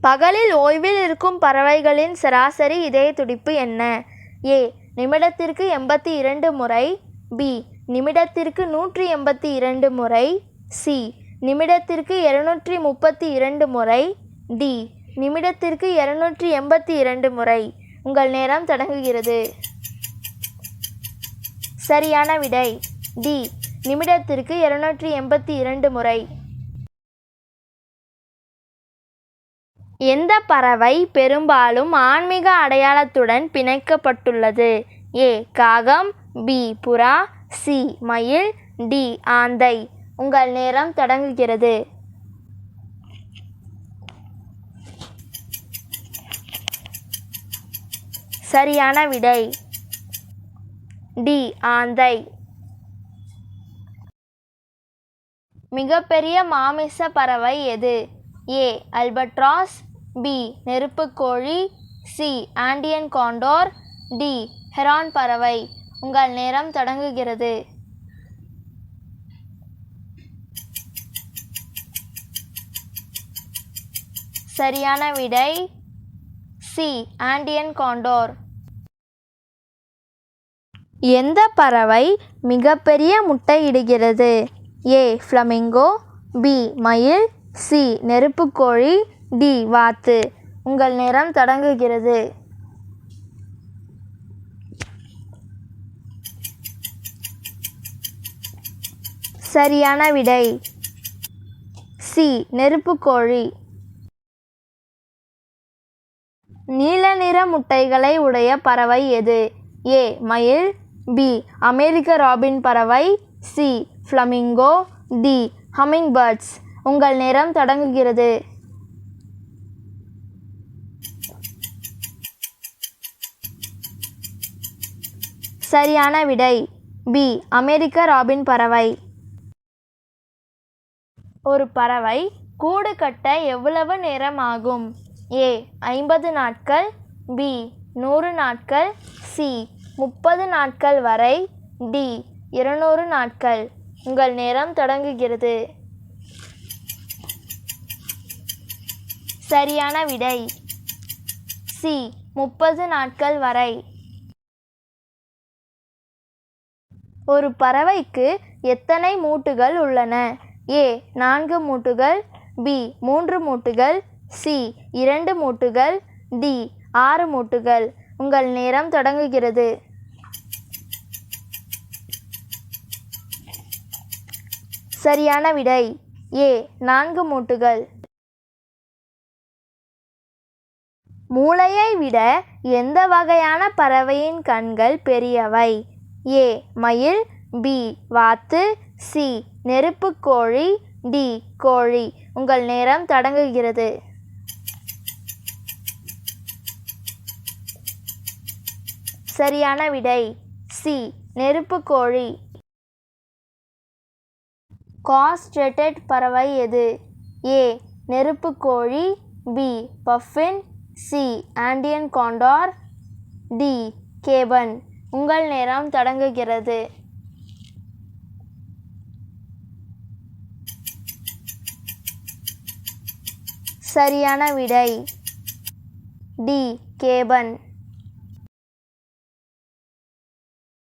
பகலில் ஓய்வில் இருக்கும் பறவைகளின் சராசரி இதய துடிப்பு என்ன? ஏ. நிமிடத்திற்கு எண்பத்தி இரண்டு முறை. பி. நிமிடத்திற்கு நூற்றி எண்பத்தி இரண்டு முறை. சி. நிமிடத்திற்கு இருநூற்றி முப்பத்தி இரண்டு முறை. டி. நிமிடத்திற்கு இருநூற்றி எண்பத்தி இரண்டு முறை. உங்கள் நேரம் தொடங்குகிறது. சரியான விடை. டி. நிமிடத்திற்கு இருநூற்றி எண்பத்தி இரண்டு முறை. எந்த பறவை பெரும்பாலும் ஆன்மீக அடையாளத்துடன் பிணைக்கப்பட்டுள்ளது? ஏ. காகம் பி. புறா சி. மயில் டி. ஆந்தை. உங்கள் நேரம் தொடங்குகிறது. சரியான விடை. டி. ஆந்தை. மிகப்பெரிய மாமிச பறவை எது? A. Albatross B நெருப்புக்கோழி C Andean condor. D heron பறவை. உங்கள் நேரம் தொடங்குகிறது. சரியான விடை. C Andean condor. எந்த பறவை மிகப்பெரிய முட்டையிடுகிறது? A flamingo. பி மயில். சி நெருப்புக்கோழி டி வாத்து. உங்கள் நேரம் தொடங்குகிறது. சரியான விடை. சி நெருப்புக்கோழி நீல நிற முட்டைகளை உடைய பறவை எது? ஏ மயில். பி அமெரிக்க ராபின் பறவை. C flamingo. D hummingbirds. உங்கள் நேரம் தொடங்குகிறது. சரியான விடை. பி அமெரிக்க ராபின் பறவை. ஒரு பறவை கூடு கட்ட எவ்வளவு நேரம் ஆகும் ஏ ஐம்பது நாட்கள். பி நூறு நாட்கள். சி முப்பது நாட்கள் வரை. டி இருநூறு நாட்கள். உங்கள் நேரம் தொடங்குகிறது. சரியான விடை. சி முப்பது நாட்கள் வரை. ஒரு பறவைக்கு எத்தனை மூட்டுகள் உள்ளன? ஏ நான்கு மூட்டுகள் பி மூன்று மூட்டுகள் சி இரண்டு மூட்டுகள் டி ஆறு மூட்டுகள். உங்கள் நேரம் தொடங்குகிறது. சரியான விடை. ஏ நான்கு மூட்டுகள். மூளையை விட எந்த வகையான பறவையின் கண்கள் பெரியவை? ஏ. மயில் பி. வாத்து சி. நெருப்புக்கோழி டி. கோழி. உங்கள் நேரம் தொடங்குகிறது. சரியான விடை சி. நெருப்புக்கோழி காஸ்ட்ரெட்டட் பறவை எது? A. நெருப்புக்கோழி B. Puffin C. Andean condor D. Capon. உங்கள் நேரம் தொடங்குகிறது. சரியான விடை. டி. கேபன்.